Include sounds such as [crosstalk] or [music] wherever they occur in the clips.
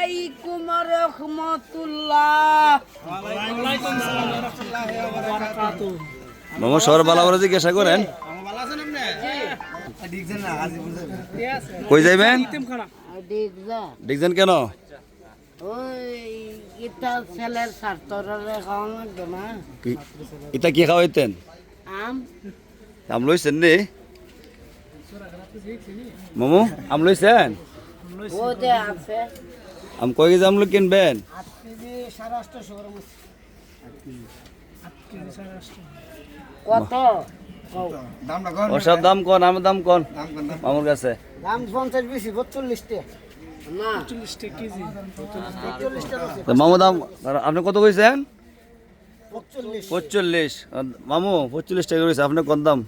আলাইকুম রহমতুল্লাহ। মামা সর বালা বড় জিজ্ঞাসা করেন। কই যাইবেন? দেখছেন কেন? ইটা কি- খাওয়াইতেন? আম। লইছেন নি? মামু আম লইছেন? আম কয় কেজি আম কিনবেন? কত? ওসব দাম কোন? আমার দাম কোন? মামুর কাছে। দাম পঞ্চাশ বেশি বচল্লিশটা না মামু দাম আপনি কত কইছেন? পঁচল্লিশ মামু পঁচল্লিশ টাকা করেছে আপনি কোন দাম?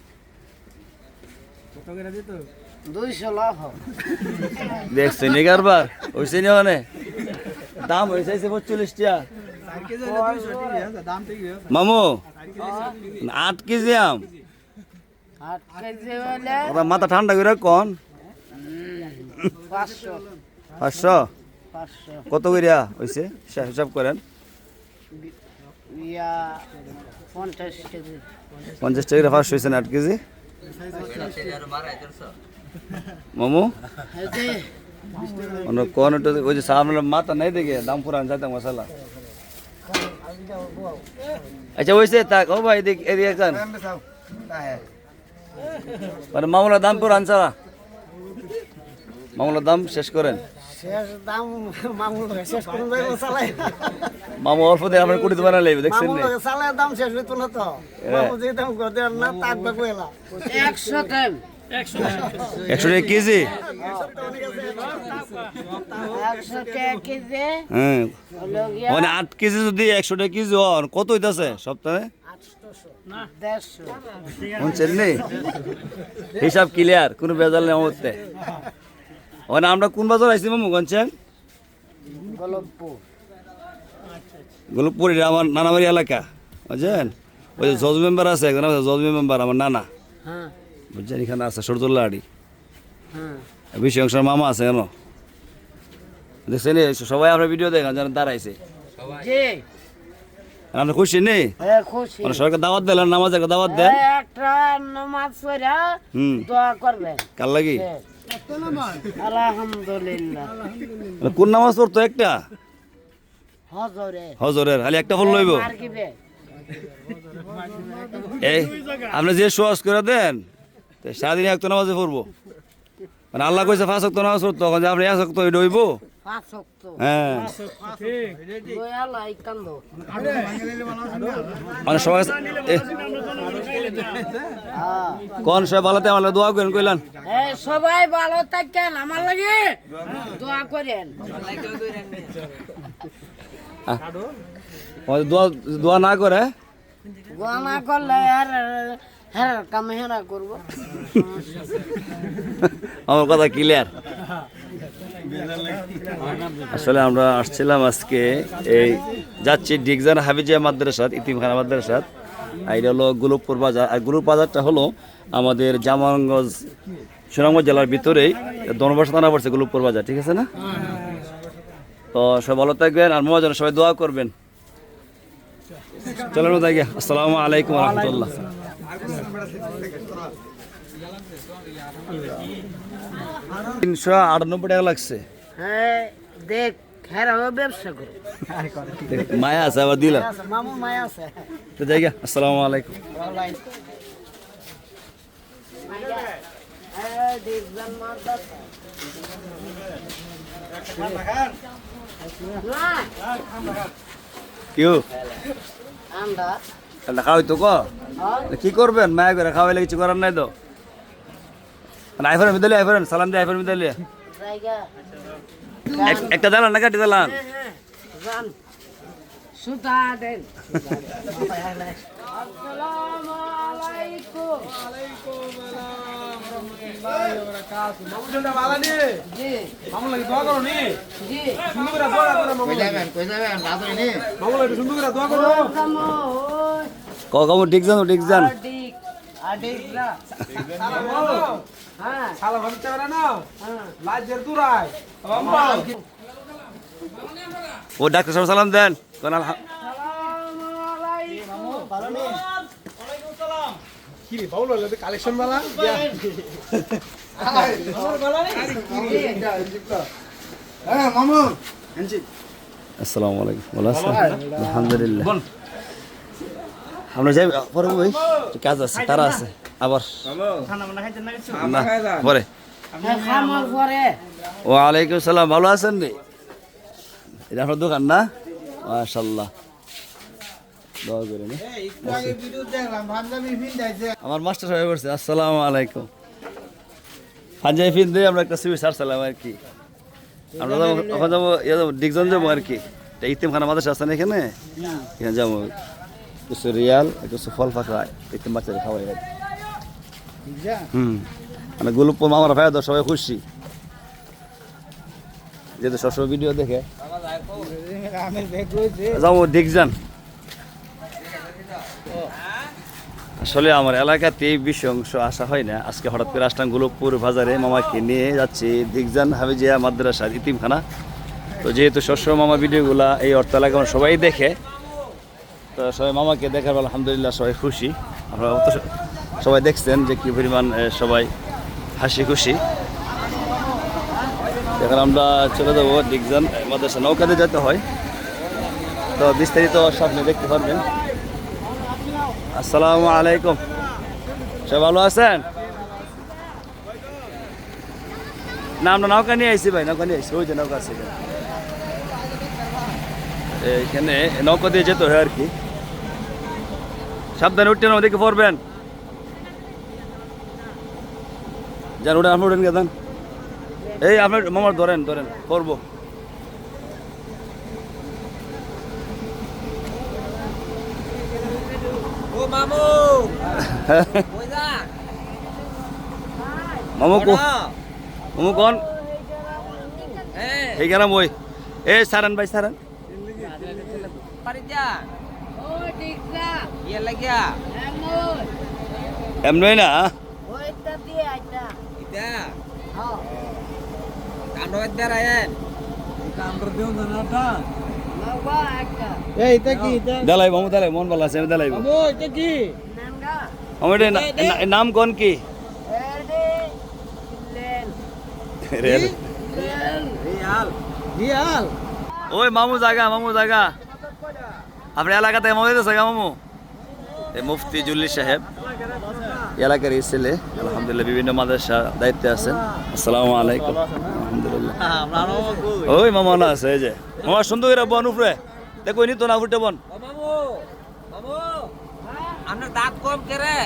দেখছেন নি কারবার? হয়েছে নি ওখানে? দাম হয়েছে পঁচল্লিশ টাকা মামু আট কেজি আম। ওরা মাথা ঠান্ডা করে কন? পাঁচশো। কত করিয়া হয়েছে হিসাব হিসাব করেন। পঞ্চাশ টাকা পাঁচশো হয়েছে না আট কেজি? মামু? কোন ওই যে সামনে মাথা নাই দেখে দাম পুরান যাতে মশলা। আচ্ছা ওইসে তাক ও ভাই এদিক এদিকে একজন। মানে মামলার দাম পুরান ছাড়া। মামলার দাম শেষ করেন। শেষ দাম মামুল শেষ করুন যাইব চালাই মামু অল্প দিয়ে আপনার কুড়ি তোমার লাগবে দেখছেন মামুল দাম শেষ হইতো না তো। একশো একশো টাকা কেজি? হ্যাঁ। মানে আট কেজি যদি একশো টাকা কেজি হন কত হইতাছে সপ্তাহে? শুনছেন নি? হিসাব ক্লিয়ার কোনো বেজাল নেই আমারতে মানে আমরা কোন বাজার আইছি মামু গনছেন গোলপুর এটা আমার নানাবাড়ি এলাকা বুঝছেন? ওই যে জজ মেম্বার আছে একজন আছে জজ মেম্বার আমার নানা। হ্যাঁ। বুঝছেন এখানে আছে সরদুল্লাহ আড়ি হ্যাঁ বেশি অংশের মামা আছে কেন দেখছেন সবাই আপনার ভিডিও দেখেন যেন দাঁড়াইছে আপনি খুশি নেই হ্যাঁ মানে সরকার দাওয়াত দিলেন নামাজ একটা দাওয়াত দেন একটা নামাজ পড়া দোয়া করবেন কার লাগি হ্যাঁ। আলহামদুলিল্লাহ কোন নামাজ পড়তো একটা হজরে হজরের খালি একটা ফুল লইব এই আপনি যে সোয়াজ করে দেন তো সারাদিন একটা নামাজে পড়ব। মানে আল্লাহ কইছে পাঁচ অক্ত নামাজ পড়তো তখন যে আপনি এক পাঁচ শক্ত হ্যাঁ। মানে সবাই এ, হ্যাঁ কোন সবাই ভালোতে আমার দোয়া করেন কইলান। সবাই ভালো থাকেন আমার লাগে দোয়া করেন। দোয়া দোয়া না করে দোয়া না করলে আর হ্যাঁ [laughs] আমার কথা ক্লিয়ার আসলে আমরা আসছিলাম আজকে এই, যাচ্ছি ডিগজান হাবিজিয়া মাদ্রাসাত ইতিমখানা মাদ্রাসাত এটা হলো গুলুপুর বাজার। আর গুলুপ বাজারটা হলো আমাদের জামানগঞ্জ সুনামগঞ্জ জেলার ভিতরেই। দনবাসা থানা পড়ছে গুলুপুর বাজার, ঠিক আছে না? তো সবাই ভালো থাকবেন আর মহাজন সবাই দোয়া করবেন। চলেন আসসালামু আলাইকুম রহমতুল্লাহ। তিনশো আটানব্বই টাকা লাগছে। হ্যাঁ দেখ হেরা মায়া আছে আবার দিলাম তো যাই গিয়া। আসসালামু আলাইকুম। কেউ আমরা ঠান্ডা খাওয়াই তো ক? হ্যাঁ, কি করবেন? মায়া করে খাওয়াইলে কিছু করার নাই তো? মানে আইফোন মিদালি আইফোন সালাম দিয়ে আইফোন মিদালি একটা দালান না কাটি দালান হ্যাঁ, হ্যাঁ, যান। সুতা দেন আসসালামু আলাইকুম জি জি ক কম ঠিক জানো ঠিক জান। আডিক, আডিক না। হ্যাঁ, হ্যাঁ। ও ডাক্তার সাহেব সালাম দেন। কোন কালেকশন বালা। হ্যাঁ আসসালামু আলাইকুম। ভালো আছেন? আলহামদুলিল্লাহ। আমরা যাই পরে ভাই কাজ আছে তারা আছে আবার। না পরে। ওয়ালাইকুম সালাম ভালো আছেন রে এটা আপনার দোকান না? মাশাল্লাহ ভিন্দাইছে আমার মাস্টার সাহেব বলছে আসসালামু আলাইকুম। পাঞ্জাবি ফিন দিয়ে আমরা একটা সিবি সারছিলাম আর কি। আমরা যাব ওখানে যাব ইয়ে যাব ডিগজন যাব আর কি। ইতিমখানা মাদ্রাসা আছে না এখানে? এখানে যাব। কিছু রিয়াল কিছু ফল ফাঁকা ইতিম বাচ্চাদের খাওয়াই কি। হুম। মানে গোলপুর মামার ভাই সবাই খুশি। যেহেতু সবসময় ভিডিও দেখে। যাব ডিগজান আসলে আমার এলাকাতে এই বেশি অংশ আসা হয় না। আজকে হঠাৎ করে আসলাম গোলকপুর বাজারে মামাকে নিয়ে যাচ্ছি। দিগজান হাবিজিয়া মাদ্রাসা ইতিমখানা। তো যেহেতু সবসময় মামা ভিডিওগুলা এই অর্থ এলাকা সবাই দেখে তো সবাই মামাকে দেখার আলহামদুলিল্লাহ সবাই খুশি। আপনারা তো সবাই দেখছেন যে কী পরিমাণ সবাই হাসি খুশি। এখন আমরা চলে যাব দিগজান মাদ্রাসা নৌকাতে যেতে হয়। তো বিস্তারিত সামনে দেখতে পারবেন। আসসালামু আলাইকুম। সবাই ভালো আছেন? না, আমরা নৌকা নিয়ে আইসি ভাই, নৌকা নিয়ে আইসি ওই যে নৌকা আছে। এখানে। নৌকা দিয়ে যেতে হয় আর কি। সাবধানে উঠতেন ওদিকে পড়বেন। যান উঠেন আপনি উঠেন গেছেন এই আপনার মামার ধরেন ধরেন করব ও মামু! কই [laughs] যা মামু কো মামু কোন? এই। গেলাম ওই। এ সারান ভাই সারান। এমন না দেলাই মামু দেলাই মন ভালো আছে দেলাই নাম কোন কি রেল রিয়াল রিয়াল ওই মামু জাগা মামু জাগা আপনার এলাকাতে মামু দিতেছে গা মামু? এই মুফতি জুল্লি সাহেব। এলাকার এই ছেলে। আলহামদুলিল্লাহ বিভিন্ন মাদ্রাসা দায়িত্বে আছেন। আসসালামু আলাইকুম। আলহামদুলিল্লাহ। ওই মামা না আছে এই যে। মামা সুন্দর করে বন উপরে। দেখো নি তো না উঠে বন। দাঁত কম কেরে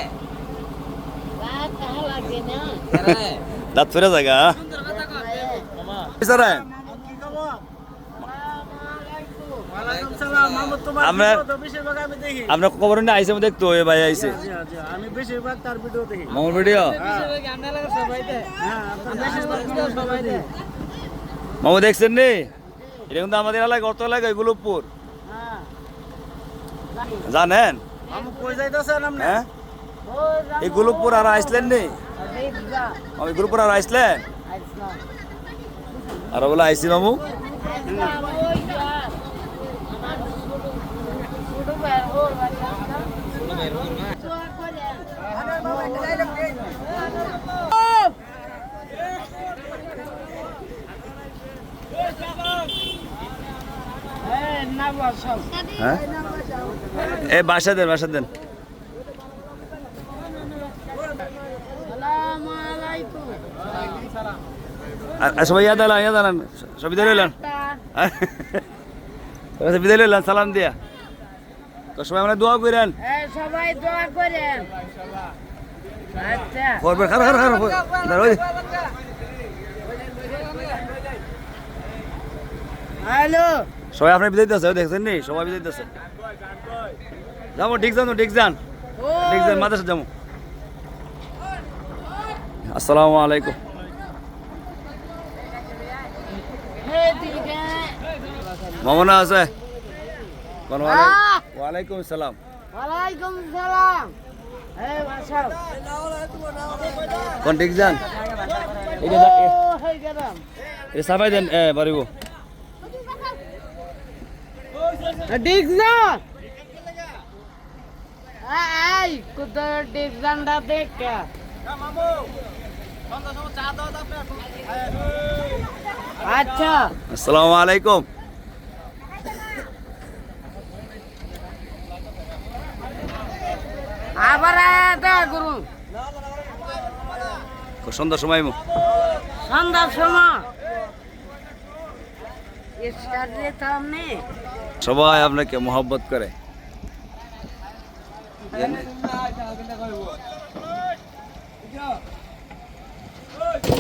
রাত কাহা লাগে না। কেরে দাঁত ফেরে জায়গা আমরা- ভিডিও তো বেশিরভাগ আমি দেখি। আপনার খবর আইসে দেখতো ওই ভাই আইসে। জি, জি, আমি বেশিরভাগ তার ভিডিও দেখি। মামুর ভিডিও? হ্যাঁ। বেশিরভাগ ভিডিও সবাই দেখি। মামু দেখছেন নি? এটা কিন্তু আমাদের এলাকা অর্থ এলাকা গুলুপুর হ্যাঁ। জানেন? মামু কই যাইতাছেন আপনি? হ্যাঁ? এই গুলুপুর আর আইসলেন নি? আমি গুলুপুর আর আইসলেন? আইসলাম। আর বলে আইসি মামু আইসলাম ওই যার আমার ছোট ছোট ভাই ওর বাচ্চা দোয়া করেন হ্যাঁ না বসাও হ্যাঁ? এ বাসা দেন বাসা দেন। সবাই ইয়াদ ইয়াদ সব বিদায় বিদায় রইলেন সালাম দিয়া। তো সবাই আমরা দোয়া করেন। এই সবাই দোয়া করেন। আচ্ছা। খারাপ। হ্যালো। সবাই আপনার বিদায় দিতেছে দেখছেন নি? সবাই বিদায় দিতেছে। যাব ঠিক যান ঠিক যান। ঠিক যান মাদ্রাসা যাব। আসসালামু আলাইকুম। মামনা আছে? ওয়ালাইকুম সালাম। ওয়ালাইকুম সালাম। কোন ঠিক যান? এটা সাফাই দেন এ বাড়িব। ডিগজান ডিগজানটা দেখ। আচ্ছা। আসসালামু আলাইকুম। আবার গুরু। সন্ধ্যার সময় মো। সন্ধ্যার সময়। স্টার দিতাম নে সবাই আপনাকে মোহাব্বত করে।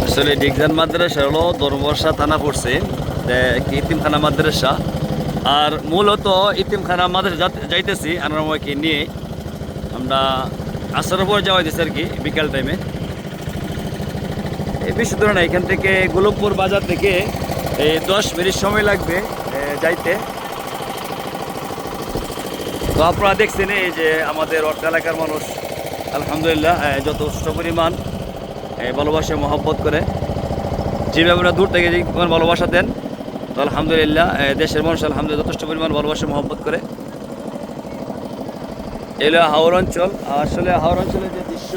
আসলে ডিগজান মাদ্রাসা হলো দরবর্ষা থানা পড়ছে ইতিমখানা মাদ্রাসা। আর মূলত ইতিমখানা মাদ্রাসা যাইতেছি আনারময়কে নিয়ে। আমরা আসার পর যাওয়া হয়েছে আর কি, বিকাল টাইমে বেশি দূরে না, এখান থেকে গোলকপুর বাজার থেকে দশ মিনিট সময় লাগবে যাইতে। তো আপনারা দেখছেন এই যে আমাদের অর্থ এলাকার মানুষ, আলহামদুলিল্লাহ যথেষ্ট পরিমাণ ভালোবাসে, মহব্বত করে। যেভাবে ওরা দূর থেকে যে ভালোবাসা দেন, তো আলহামদুলিল্লাহ দেশের মানুষ আলহামদুলিল্লাহ যথেষ্ট পরিমাণ ভালোবাসে, মহব্বত করে। এলো হাওর অঞ্চল। আসলে হাওর অঞ্চলের যে দৃশ্য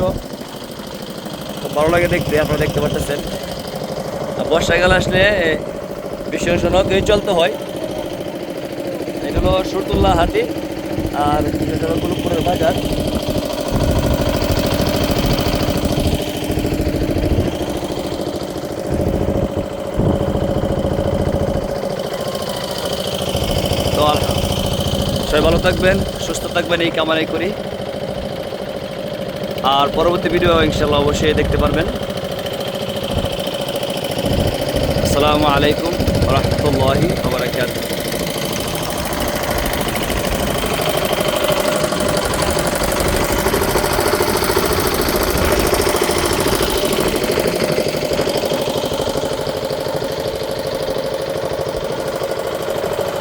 ভালো লাগে দেখতে, আপনারা দেখতে পাচ্ছেন বর্ষাকাল আসলে এই চলতে হয়। এটা হলো সুরতুল্লাহ হাতি। আর হলো গুলুপুরের বাজার। তো সবাই ভালো থাকবেন, সুস্থ থাকবেন, এই কামাই করি। আর পরবর্তী ভিডিও ইনশাল্লাহ অবশ্যই দেখতে পারবেন। আসসালামু আলাইকুম রহমতুল্লাহি